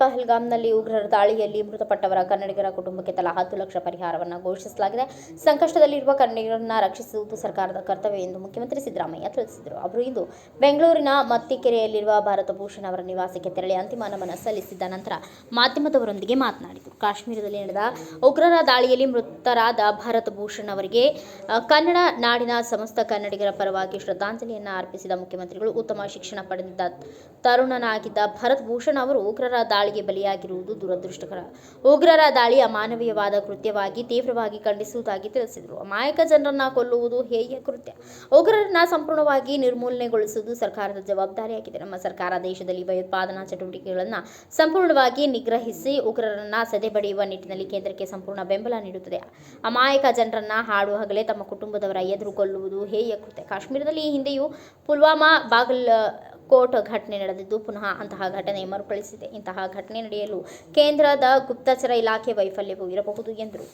ಪಹಲ್ಗಾಮ್ನಲ್ಲಿ ಉಗ್ರರ ದಾಳಿಯಲ್ಲಿ ಮೃತಪಟ್ಟವರ ಕನ್ನಡಿಗರ ಕುಟುಂಬಕ್ಕೆ ತಲಾ ಹತ್ತು ಲಕ್ಷ ಪರಿಹಾರವನ್ನು ಘೋಷಿಸಲಾಗಿದೆ. ಸಂಕಷ್ಟದಲ್ಲಿರುವ ಕನ್ನಡಿಗರನ್ನು ರಕ್ಷಿಸುವುದು ಸರ್ಕಾರದ ಕರ್ತವ್ಯ ಎಂದು ಮುಖ್ಯಮಂತ್ರಿ ಸಿದ್ದರಾಮಯ್ಯ ತಿಳಿಸಿದರು. ಅವರು ಇಂದು ಬೆಂಗಳೂರಿನ ಮತ್ತಿಕೆರೆಯಲ್ಲಿರುವ ಭಾರತ ಭೂಷಣ್ ಅವರ ನಿವಾಸಕ್ಕೆ ತೆರಳಿ ಅಂತಿಮ ನಮನ ಸಲ್ಲಿಸಿದ ನಂತರ ಮಾಧ್ಯಮದವರೊಂದಿಗೆ ಮಾತನಾಡಿದರು. ಕಾಶ್ಮೀರದಲ್ಲಿ ನಡೆದ ಉಗ್ರರ ದಾಳಿಯಲ್ಲಿ ಮೃತರಾದ ಭಾರತ ಭೂಷಣ್ ಅವರಿಗೆ ಕನ್ನಡ ನಾಡಿನ ಸಮಸ್ತ ಕನ್ನಡಿಗರ ಪರವಾಗಿ ಶ್ರದ್ಧಾಂಜಲಿಯನ್ನು ಅರ್ಪಿಸಿದ ಮುಖ್ಯಮಂತ್ರಿಗಳು, ಉತ್ತಮ ಶಿಕ್ಷಣ ಪಡೆದಿದ್ದ ತರುಣನಾಗಿದ್ದ ಭರತ್ ಭೂಷಣ್ ಅವರು ಉಗ್ರರ ದಾಳಿಗೆ ಬಲಿಯಾಗಿರುವುದು ದುರದೃಷ್ಟಕರ. ಉಗ್ರರ ದಾಳಿ ಅಮಾನವೀಯವಾದ ಕೃತ್ಯವಾಗಿ ತೀವ್ರವಾಗಿ ಖಂಡಿಸುವುದಾಗಿ ತಿಳಿಸಿದರು. ಅಮಾಯಕ ಜನರನ್ನ ಕೊಲ್ಲುವುದು ಹೇಯ ಕೃತ್ಯ. ಉಗ್ರರನ್ನ ಸಂಪೂರ್ಣವಾಗಿ ನಿರ್ಮೂಲನೆಗೊಳಿಸುವುದು ಸರ್ಕಾರದ ಜವಾಬ್ದಾರಿಯಾಗಿದೆ. ನಮ್ಮ ಸರ್ಕಾರ ದೇಶದಲ್ಲಿ ಭಯೋತ್ಪಾದನಾ ಚಟುವಟಿಕೆಗಳನ್ನು ಸಂಪೂರ್ಣವಾಗಿ ನಿಗ್ರಹಿಸಿ ಉಗ್ರರನ್ನ ಸದೆಬಡಿಯುವ ನಿಟ್ಟಿನಲ್ಲಿ ಕೇಂದ್ರಕ್ಕೆ ಸಂಪೂರ್ಣ ಬೆಂಬಲ ನೀಡುತ್ತದೆ. ಅಮಾಯಕ ಜನರನ್ನ ಹಾಡು ಹಗಲೇ ತಮ್ಮ ಕುಟುಂಬದವರ ಎದುರು ಕೊಲ್ಲುವುದು ಹೇಯ ಕೃತ್ಯ. ಕಾಶ್ಮೀರದಲ್ಲಿ ಈ ಹಿಂದೆಯೂ ಪುಲ್ವಾಮಾ ಬಾಗಲ್ ಕೋಟ್ ಘಟನೆ ನಡೆದಿದ್ದು, ಪುನಃ ಅಂತಹ ಘಟನೆ ಮರುಕಳಿಸಿದೆ. ಇಂತಹ ಘಟನೆ ನಡೆಯಲು ಕೇಂದ್ರದ ಗುಪ್ತಚರ ಇಲಾಖೆ ವೈಫಲ್ಯವೂ ಇರಬಹುದು ಎಂದರು.